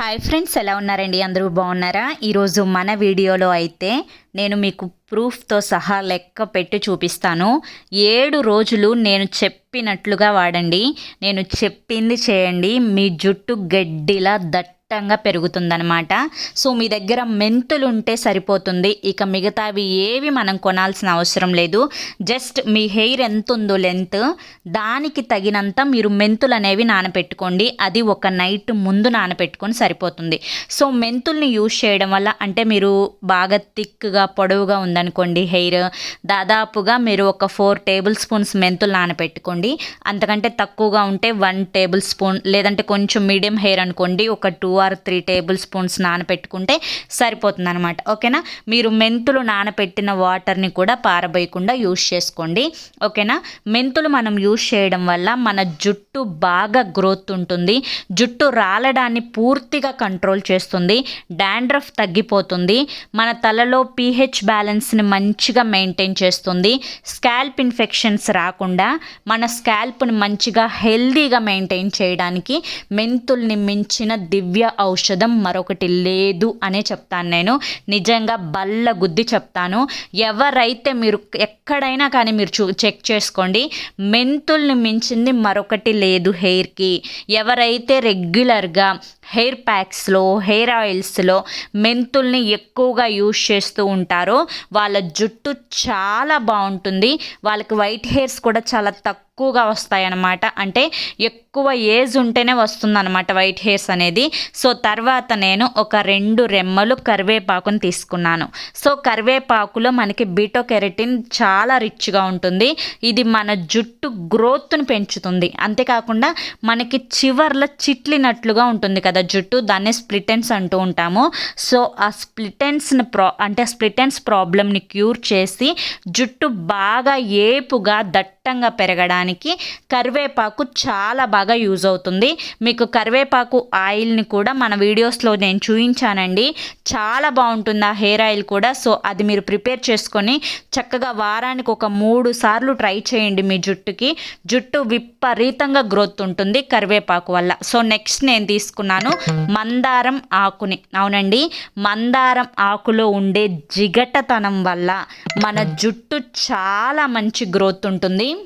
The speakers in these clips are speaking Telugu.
హాయ్ ఫ్రెండ్స్ ఎలా ఉన్నారండి? అందరూ బాగున్నారా? ఈరోజు మన వీడియోలో అయితే నేను మీకు ప్రూఫ్తో సహా లెక్క పెట్టి చూపిస్తాను. ఏడు రోజులు నేను చెప్పినట్లుగా వాడండి. నేను చెప్పింది చేయండి. మీ జుట్టు గడ్డిలా దట్ దట్టంగా పెరుగుతుందనమాట సో మీ దగ్గర మెంతులు ఉంటే సరిపోతుంది. ఇక మిగతావి ఏవి మనం కొనాల్సిన అవసరం లేదు. జస్ట్ మీ హెయిర్ ఎంత ఉందో లెంత్ దానికి తగినంత మీరు మెంతులు అనేవి నానపెట్టుకోండి. అది ఒక నైట్ ముందు నానపెట్టుకొని సరిపోతుంది. సో మెంతుల్ని యూజ్ చేయడం వల్ల అంటే మీరు బాగా థిక్గా పొడవుగా ఉందనుకోండి హెయిర్. దాదాపుగా మీరు ఒక ఫోర్ టేబుల్ స్పూన్స్ మెంతులు నానపెట్టుకోండి. అంతకంటే తక్కువగా ఉంటే వన్ టేబుల్ స్పూన్ లేదంటే కొంచెం మీడియం హెయిర్ అనుకోండి ఒక two or three tablespoons నానపెట్టుకుంటే సరిపోతుంది అనమాట ఓకేనా? మీరు మెంతులు నానపెట్టిన వాటర్ని కూడా పారబోయకుండా యూస్ చేసుకోండి. ఓకేనా? మెంతులు మనం యూస్ చేయడం వల్ల మన జుట్టు బాగా గ్రోత్ ఉంటుంది. జుట్టు రాలడాన్ని పూర్తిగా కంట్రోల్ చేస్తుంది. డాండ్రఫ్ తగ్గిపోతుంది. మన తలలో పీహెచ్ బ్యాలెన్స్ని మంచిగా మెయింటైన్ చేస్తుంది. స్కాల్ప్ ఇన్ఫెక్షన్స్ రాకుండా మన స్కాల్ప్ని మంచిగా హెల్దీగా మెయింటైన్ చేయడానికి మెంతుల్ని మించిన దివ్య ఔషధం మరొకటి లేదు అనే చెప్తాను నేను. నిజంగా బల్ల గుద్ది చెప్తాను. ఎవరైతే మీరు ఎక్కడైనా కానీ మీరు చూ చెక్ చేసుకోండి. మెంతుల్ని మించింది మరొకటి లేదు హెయిర్కి. ఎవరైతే రెగ్యులర్గా హెయిర్ ప్యాక్స్లో హెయిర్ ఆయిల్స్లో మెంతుల్ని ఎక్కువగా యూజ్ చేస్తూ ఉంటారో. వాళ్ళ జుట్టు చాలా బాగుంటుంది. వాళ్ళకి వైట్ హెయిర్స్ కూడా చాలా తక్కువగా వస్తాయన్నమాట. అంటే ఎక్కువ ఏజ్ ఉంటేనే వస్తుందన్నమాట వైట్ హెయిర్స్ అనేది. సో తర్వాత నేను ఒక రెండు రెమ్మలు కరివేపాకుని తీసుకున్నాను. సో కరివేపాకులో మనకి బీటో కెరటిన్ చాలా రిచ్గా ఉంటుంది. ఇది మన జుట్టు గ్రోత్ను పెంచుతుంది. అంతేకాకుండా మనకి చివర్ల చిట్లినట్లుగా ఉంటుంది కదా జుట్టు దాన్ని స్ప్లిటెన్స్ అంటూ ఉంటాము. సో ఆ స్ప్లిటెన్స్ని ప్రా అంటే స్ప్లిటెన్స్ ప్రాబ్లమ్ని క్యూర్ చేసి జుట్టు బాగా ఏపుగా దట్టంగా పెరగడానికి కరివేపాకు చాలా బాగా యూజ్ అవుతుంది. మీకు కరివేపాకు ఆయిల్ని కూడా మన వీడియోస్లో నేను చూపించానండి చాలా బాగుంటుంది ఆ హెయిర్ ఆయిల్ కూడా. సో అది మీరు ప్రిపేర్ చేసుకొని చక్కగా వారానికి ఒక మూడు సార్లు ట్రై చేయండి మీ జుట్టుకి. జుట్టు విపరీతంగా గ్రోత్ ఉంటుంది కరివేపాకు వల్ల. సో నెక్స్ట్ నేను తీసుకున్నాను మందారం ఆకుని. అవునండి. మందారం ఆకులో ఉండే జిగటతనం వల్ల మన జుట్టు చాలా మంచి గ్రోత్ ఉంటుంది.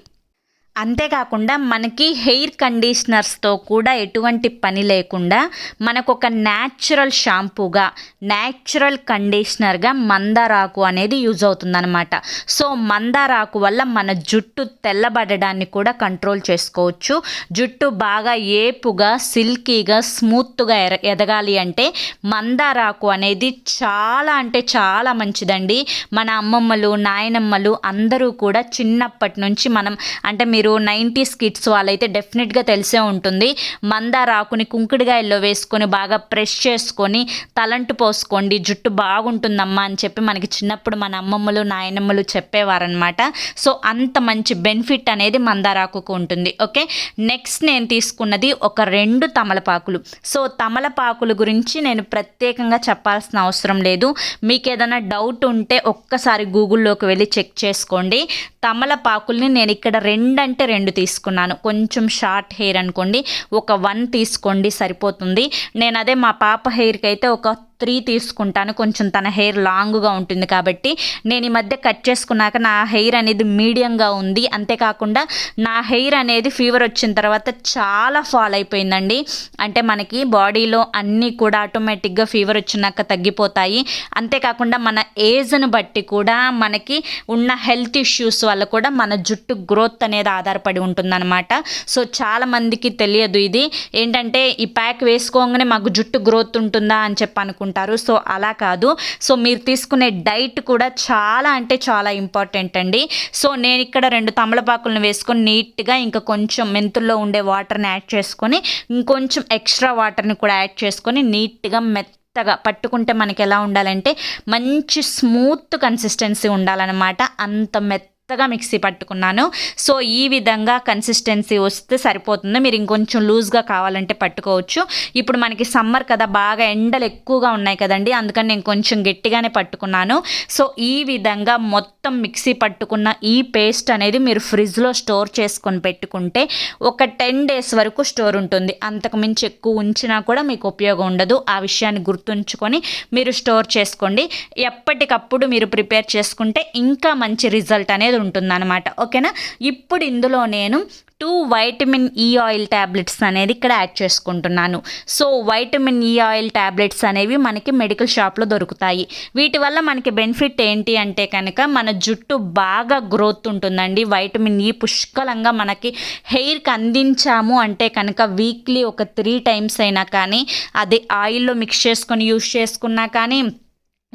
అంతేకాకుండా మనకి హెయిర్ కండిషనర్స్తో కూడా ఎటువంటి పని లేకుండా మనకు ఒక న్యాచురల్ షాంపూగా న్యాచురల్ కండిషనర్గా మందారాకు అనేది యూజ్ అవుతుందన్నమాట. సో మందారాకు వల్ల మన జుట్టు తెల్లబడడాన్ని కూడా కంట్రోల్ చేసుకోవచ్చు. జుట్టు బాగా ఏపుగా సిల్కీగా స్మూత్గా ఎర ఎదగాలి అంటే మందారాకు అనేది చాలా అంటే చాలా మంచిదండి. మన అమ్మమ్మలు నాయనమ్మలు అందరూ కూడా చిన్నప్పటి నుంచి మనం అంటే మీరు మీరు నైంటీస్ కిడ్స్ వాళ్ళైతే డెఫినెట్గా తెలిసే ఉంటుంది. మందార ఆకుని కుంకుడుగాయల్లో వేసుకొని బాగా ప్రెష్ చేసుకొని తలంటు పోసుకోండి జుట్టు బాగుంటుందమ్మా అని చెప్పి మనకి చిన్నప్పుడు మన అమ్మమ్మలు నాయనమ్మలు చెప్పేవారనమాట సో అంత మంచి బెనిఫిట్ అనేది మందారాకుకు ఉంటుంది. ఓకే? నెక్స్ట్ నేను తీసుకున్నది ఒక రెండు తమలపాకులు. సో తమలపాకుల గురించి నేను ప్రత్యేకంగా చెప్పాల్సిన అవసరం లేదు. మీకు ఏదైనా డౌట్ ఉంటే ఒక్కసారి గూగుల్లోకి వెళ్ళి చెక్ చేసుకోండి. తమలపాకుల్ని నేను ఇక్కడ రెండంటే రెండు తీసుకున్నాను. కొంచెం షార్ట్ హెయిర్ అనుకోండి ఒక వన్ తీసుకోండి సరిపోతుంది. నేను అదే మా పాప హెయిర్కి అయితే ఒక త్రీ తీసుకుంటాను. కొంచెం తన హెయిర్ లాంగ్గా ఉంటుంది కాబట్టి నేను ఈ మధ్య కట్ చేసుకున్నాక నా హెయిర్ అనేది మీడియంగా ఉంది. అంతేకాకుండా నా హెయిర్ అనేది ఫీవర్ వచ్చిన తర్వాత చాలా ఫాల్ అయిపోయిందండి. అంటే మనకి బాడీలో అన్నీ కూడా ఆటోమేటిక్గా ఫీవర్ వచ్చినాక తగ్గిపోతాయి. అంతేకాకుండా మన ఏజ్ను బట్టి కూడా మనకి ఉన్న హెల్త్ ఇష్యూస్ వల్ల కూడా మన జుట్టు గ్రోత్ అనేది ఆధారపడి ఉంటుందన్నమాట. సో చాలామందికి తెలియదు ఇది. ఏంటంటే ఈ ప్యాక్ వేసుకోగానే మాకు జుట్టు గ్రోత్ ఉంటుందా అని చెప్పి అనుకుంటారు. అంటారు సో అలా కాదు. సో మీరు తీసుకునే డైట్ కూడా చాలా అంటే చాలా ఇంపార్టెంట్ అండి. సో నేను ఇక్కడ రెండు తమలపాకులను వేసుకొని నీట్గా ఇంకా కొంచెం మెంతుల్లో ఉండే వాటర్ని యాడ్ చేసుకొని ఇంకొంచెం ఎక్స్ట్రా వాటర్ని కూడా యాడ్ చేసుకొని నీట్గా మెత్త మెత్తగా పట్టుకుంటే మనకి ఎలా ఉండాలంటే మంచి స్మూత్ కన్సిస్టెన్సీ ఉండాలన్నమాట. అంత మెత్త మెత్తగా మిక్సీ పట్టుకున్నాను. సో ఈ విధంగా కన్సిస్టెన్సీ వస్తే సరిపోతుంది. మీరు ఇంకొంచెం లూజ్గా కావాలంటే పట్టుకోవచ్చు. ఇప్పుడు మనకి సమ్మర్ కదా బాగా ఎండలు ఎక్కువగా ఉన్నాయి కదండి. అందుకని నేను కొంచెం గట్టిగానే పట్టుకున్నాను. సో ఈ విధంగా మొత్తం మిక్సీ పట్టుకున్న ఈ పేస్ట్ అనేది మీరు ఫ్రిడ్జ్లో స్టోర్ చేసుకొని పెట్టుకుంటే ఒక టెన్ డేస్ వరకు స్టోర్ ఉంటుంది. అంతకు మించి ఎక్కువ ఉంచినా కూడా మీకు ఉపయోగం ఉండదు. ఆ విషయాన్ని గుర్తుంచుకొని మీరు స్టోర్ చేసుకోండి. ఎప్పటికప్పుడు మీరు ప్రిపేర్ చేసుకుంటే ఇంకా మంచి రిజల్ట్ అనేది ఉంటుందన్నమాట. ఓకేనా? ఇప్పుడు ఇందులో నేను two vitamin E oil tablets అనేది ఇక్కడ యాడ్ చేసుకుంటున్నాను. So vitamin E oil tablets అనేవి మనకి మెడికల్ షాప్లో దొరుకుతాయి. వీటి వల్ల మనకి బెనిఫిట్ ఏంటి అంటే కనుక మన జుట్టు బాగా గ్రోత్ ఉంటుందండి. వైటమిన్ ఈ e పుష్కలంగా మనకి హెయిర్కి అందించాము అంటే కనుక వీక్లీ ఒక త్రీ టైమ్స్ అయినా కానీ అది ఆయిల్లో మిక్స్ చేసుకొని యూస్ చేసుకున్నా కానీ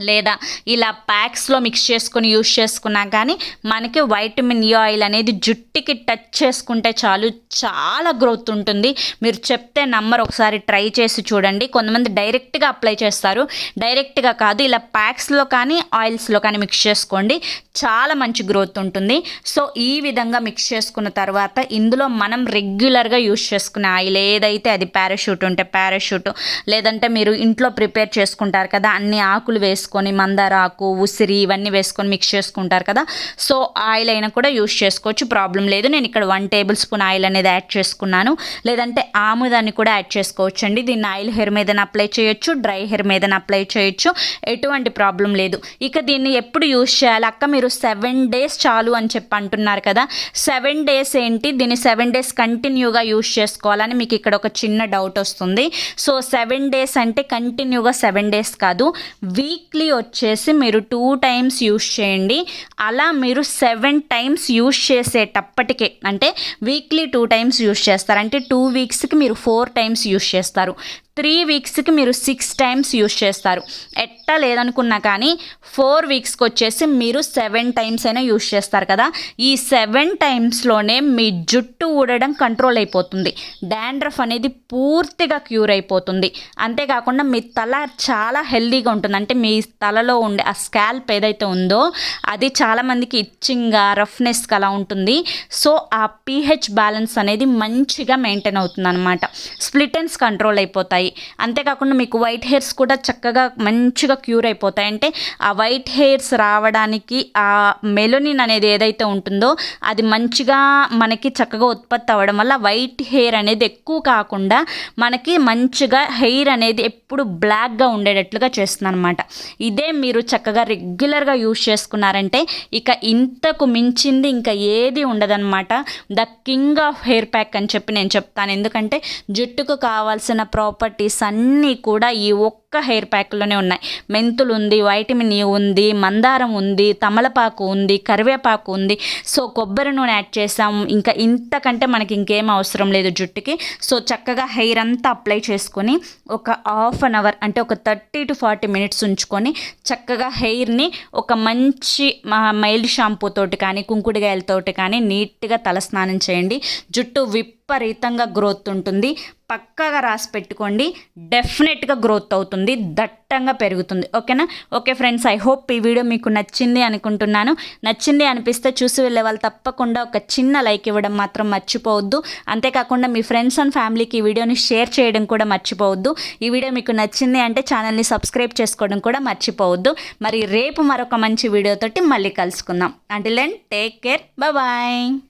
లేదా ఇలా ప్యాక్స్లో మిక్స్ చేసుకుని యూస్ చేసుకున్నా కానీ మనకి వైటమిన్ ఈ ఆయిల్ అనేది జుట్టుకి టచ్ చేసుకుంటే చాలు చాలా గ్రోత్ ఉంటుంది. మీరు చెప్తే నంబర్ ఒకసారి ట్రై చేసి చూడండి. కొంతమంది డైరెక్ట్గా అప్లై చేస్తారు. డైరెక్ట్గా కాదు ఇలా ప్యాక్స్లో కానీ ఆయిల్స్లో కానీ మిక్స్ చేసుకోండి. చాలా మంచి గ్రోత్ ఉంటుంది. సో ఈ విధంగా మిక్స్ చేసుకున్న తర్వాత ఇందులో మనం రెగ్యులర్గా యూస్ చేసుకునే ఆయిల్ ఏదైతే అది పారాషూట్ ఉంటే పారాషూట్ లేదంటే మీరు ఇంట్లో ప్రిపేర్ చేసుకుంటారు కదా అన్ని ఆకులు వేసుకుని వేసుకొని మందార ఆకు ఉసిరి ఇవన్నీ వేసుకొని మిక్స్ చేసుకుంటారు కదా. సో ఆయిల్ అయినా కూడా యూస్ చేసుకోవచ్చు. ప్రాబ్లం లేదు. నేను ఇక్కడ వన్ టేబుల్ స్పూన్ ఆయిల్ అనేది యాడ్ చేసుకున్నాను. లేదంటే ఆముదాన్ని కూడా యాడ్ చేసుకోవచ్చు అండి దీన్ని ఆయిల్ హెయిర్ మీద అప్లై చేయొచ్చు. డ్రై హెయిర్ మీద అప్లై చేయొచ్చు. ఎటువంటి ప్రాబ్లం లేదు. ఇక దీన్ని ఎప్పుడు యూస్ చేయాలి? అక్క మీరు సెవెన్ డేస్ చాలు అని చెప్పి అంటున్నారు కదా. సెవెన్ డేస్ ఏంటి? దీన్ని సెవెన్ డేస్ కంటిన్యూగా యూస్ చేసుకోవాలని మీకు ఇక్కడ ఒక చిన్న డౌట్ వస్తుంది. సో సెవెన్ డేస్ అంటే కంటిన్యూగా సెవెన్ డేస్ కాదు. వీక్లీ వీక్లీ వచ్చేసి మీరు టూ టైమ్స్ యూస్ చేయండి. అలా మీరు సెవెన్ టైమ్స్ యూస్ చేసేటప్పటికే అంటే వీక్లీ టూ టైమ్స్ యూస్ చేస్తారు. అంటే టూ వీక్స్కి మీరు ఫోర్ టైమ్స్ యూస్ చేస్తారు. త్రీ వీక్స్కి మీరు సిక్స్ టైమ్స్ యూస్ చేస్తారు. ఎట్టా లేదనుకున్నా కానీ ఫోర్ వీక్స్కి వచ్చేసి మీరు సెవెన్ టైమ్స్ అయినా యూస్ చేస్తారు కదా. ఈ సెవెన్ టైమ్స్లోనే మీ జుట్టు ఊడడం కంట్రోల్ అయిపోతుంది. డాండ్రఫ్ అనేది పూర్తిగా క్యూర్ అయిపోతుంది. అంతేకాకుండా మీ తల చాలా హెల్దీగా ఉంటుంది. అంటే మీ తలలో ఉండే ఆ స్కాల్ప్ ఏదైతే ఉందో అది చాలామందికి ఇచ్చింగ్గా రఫ్నెస్గా అలా ఉంటుంది. సో ఆ పీహెచ్ బ్యాలెన్స్ అనేది మంచిగా మెయింటైన్ అవుతుంది అనమాట స్ప్లిటెన్స్ కంట్రోల్ అయిపోతాయి. అంతేకాకుండా మీకు వైట్ హెయిర్స్ కూడా చక్కగా మంచిగా క్యూర్ అయిపోతాయి. అంటే ఆ వైట్ హెయిర్స్ రావడానికి ఆ మెలోనిన్ అనేది ఏదైతే ఉంటుందో అది మంచిగా మనకి చక్కగా ఉత్పత్తి అవ్వడం వల్ల వైట్ హెయిర్ అనేది ఎక్కువ కాకుండా మనకి మంచిగా హెయిర్ అనేది ఎప్పుడు బ్లాక్గా ఉండేటట్లుగా చేస్తుంది అనమాట ఇదే మీరు చక్కగా రెగ్యులర్గా యూజ్ చేసుకున్నారంటే ఇక ఇంతకు మించింది ఇంకా ఏది ఉండదన్నమాట. The king of hair pack అని చెప్పి నేను చెప్తాను. ఎందుకంటే జుట్టుకు కావాల్సిన ప్రాపర్టీ ప్రాపర్టీస్ అన్నీ కూడా ఈ ఒక్క హెయిర్ ప్యాక్లోనే ఉన్నాయి. మెంతులు ఉంది వైటమిన్ ఈ ఉంది మందారం ఉంది తమలపాకు ఉంది కరివేపాకు ఉంది. సో కొబ్బరి నూనె యాడ్ చేసాం. ఇంకా ఇంతకంటే మనకి ఇంకేం అవసరం లేదు జుట్టుకి. సో చక్కగా హెయిర్ అంతా అప్లై చేసుకొని ఒక హాఫ్ అన్ అవర్ అంటే ఒక థర్టీ టు ఫార్టీ మినిట్స్ ఉంచుకొని చక్కగా హెయిర్ని ఒక మంచి మైల్డ్ షాంపూతోటి కానీ కుంకుడుగాయలతోటి కానీ నీట్గా తలస్నానం చేయండి. జుట్టు విపరీతంగా గ్రోత్ ఉంటుంది. పక్కాగా రాసి పెట్టుకోండి. డెఫినెట్గా గ్రోత్ అవుతుంది. దట్టంగా పెరుగుతుంది. ఓకేనా? ఓకే ఫ్రెండ్స్ ఐ హోప్ ఈ వీడియో మీకు నచ్చింది అనుకుంటున్నాను. నచ్చింది అనిపిస్తే చూసి వెళ్ళే వాళ్ళు తప్పకుండా ఒక చిన్న లైక్ ఇవ్వడం మాత్రం మర్చిపోవద్దు. అంతేకాకుండా మీ ఫ్రెండ్స్ అండ్ ఫ్యామిలీకి ఈ వీడియోని షేర్ చేయడం కూడా మర్చిపోవద్దు. ఈ వీడియో మీకు నచ్చింది అంటే ఛానల్ని సబ్స్క్రైబ్ చేసుకోవడం కూడా మర్చిపోవద్దు. మరి రేపు మరొక మంచి వీడియోతోటి మళ్ళీ కలుసుకుందాం. Until then take care bye